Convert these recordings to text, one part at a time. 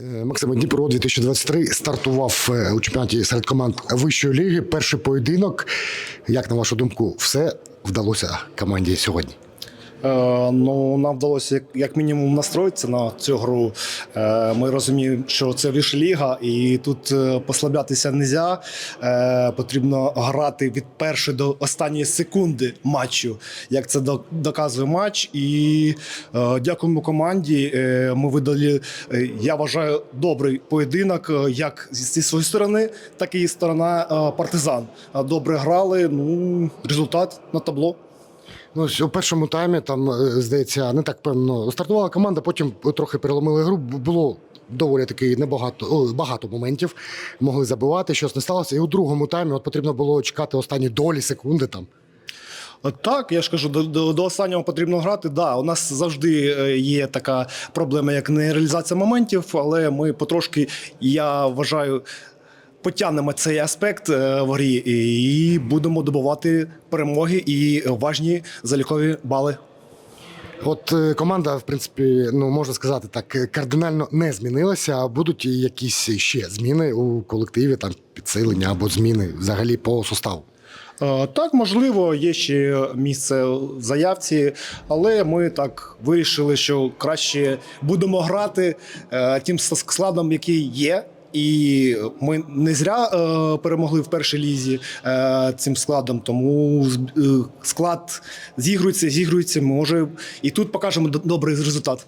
Е, Максиме, Дніпро 2023 стартував е, у чемпіонаті серед команд вищої ліги. Перший поєдинок. Як на вашу думку, все вдалося команді сьогодні? Е, Ну, нам вдалося як, мінімум настроїтися на цю гру. Е, Ми розуміємо, що це вища ліга, і тут е, послаблятися не можна. Потрібно грати від першої до останньої секунди матчу, як це до- доказує матч. І дякуємо команді. Ми видали, я вважаю, добрий поєдинок, як зі своєї сторони, так і сторона партизан. Добре грали. Ну, результат на табло. Ну, у першому таймі там, е, здається, не так певно стартувала команда, потім трохи переломили гру. Бу- Було доволі таки небагато багато моментів. Могли забивати, щось не сталося. І у другому таймі от потрібно було чекати останні долі секунди там. Так, я ж кажу, до, до, останнього потрібно грати. Да, у нас завжди е, є така проблема, як нереалізація моментів, але ми потрошки, я вважаю, потягнемо цей аспект е, в грі і будемо добувати перемоги і важні залікові бали. От е, команда, в принципі, ну можна сказати так, е, кардинально не змінилася. А будуть якісь ще зміни у колективі, там підсилення або зміни взагалі по суставу. Е, Так, можливо, є ще місце в заявці, але ми так вирішили, що краще будемо грати тим складом, який є. І ми не зря е, перемогли в першій лізі е, цим складом, тому е, склад зігрується, зігрується. Може, і тут покажемо добрий результат.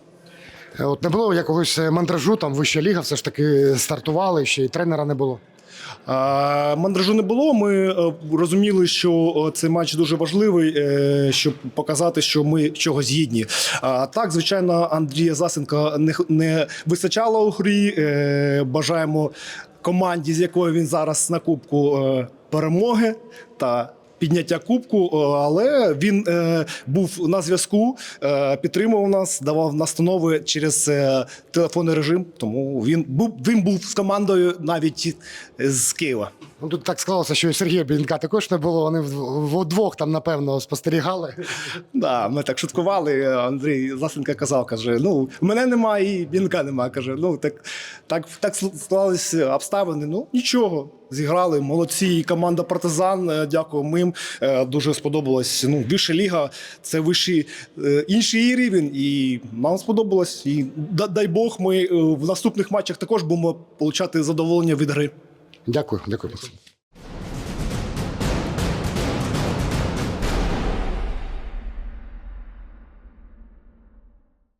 От не було якогось мандражу, там вища ліга, все ж таки стартували, ще й тренера не було. Мандражу не було. Ми е, розуміли, що е, цей матч дуже важливий, е, щоб показати, що ми чогось гідні. Так, звичайно, Андрія Засенка не, вистачало у грі. Бажаємо команді, з якою він зараз на кубку перемоги та. Підняття кубку, е, але він е, був на зв'язку, е, підтримував нас, давав настанови через телефонний режим. Тому він був він був з командою навіть з Києва. Ну тут так склалося, що і Сергія Білінка також не було. Вони вдвох там, напевно, спостерігали. Да, ми так шуткували. Андрій Засенка казав, каже: ну, мене немає, і Бінка немає. Каже, ну так, так, так склалися обставини. Ну нічого. Зіграли молодці. І команда партизан. е, Дякуємо їм. Е, Дуже сподобалось. Ну, вища ліга це вищий е, інший рівень, і нам сподобалось. І дай Бог, ми е, в наступних матчах також будемо отримати задоволення від гри. Дякую, дякую.